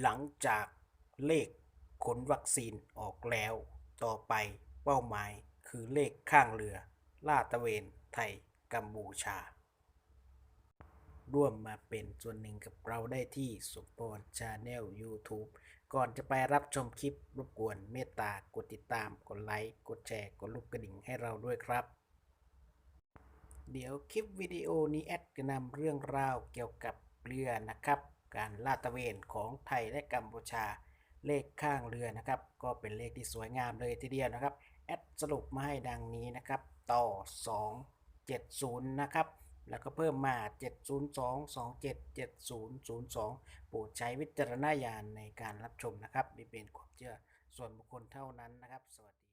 หลังจากเลขขนวัคซีนออกแล้ว ต่อไปเป้าหมายคือเลขข้างเรือ ลาดตะเวนไทยกัมพูชา ร่วมมาเป็นส่วนหนึ่งกับเราได้ที่สมพรชาแนล YouTube ก่อนจะไปรับชมคลิปรบกวนเมตตากดติดตาม กดไลค์ กดแชร์ กดลูกกระดิ่งให้เราด้วยครับ เดี๋ยวคลิปวิดีโอนี้แอดจะนำเรื่องราวเกี่ยวกับเรือนะครับ การลาดตระเวนของไทยและกัมพูชาเลขข้างเรือนะครับ ก็เป็นเลขที่สวยงามเลยทีเดียวนะครับ แอดสรุปมาให้ดังนี้นะครับ ต่อ 270 นะครับ แล้วก็เพิ่มมา 702277002 โปรดใช้วิจารณญาณในการรับชมนะครับนี่เป็นความเชื่อส่วนบุคคลเท่านั้นนะครับ สวัสดี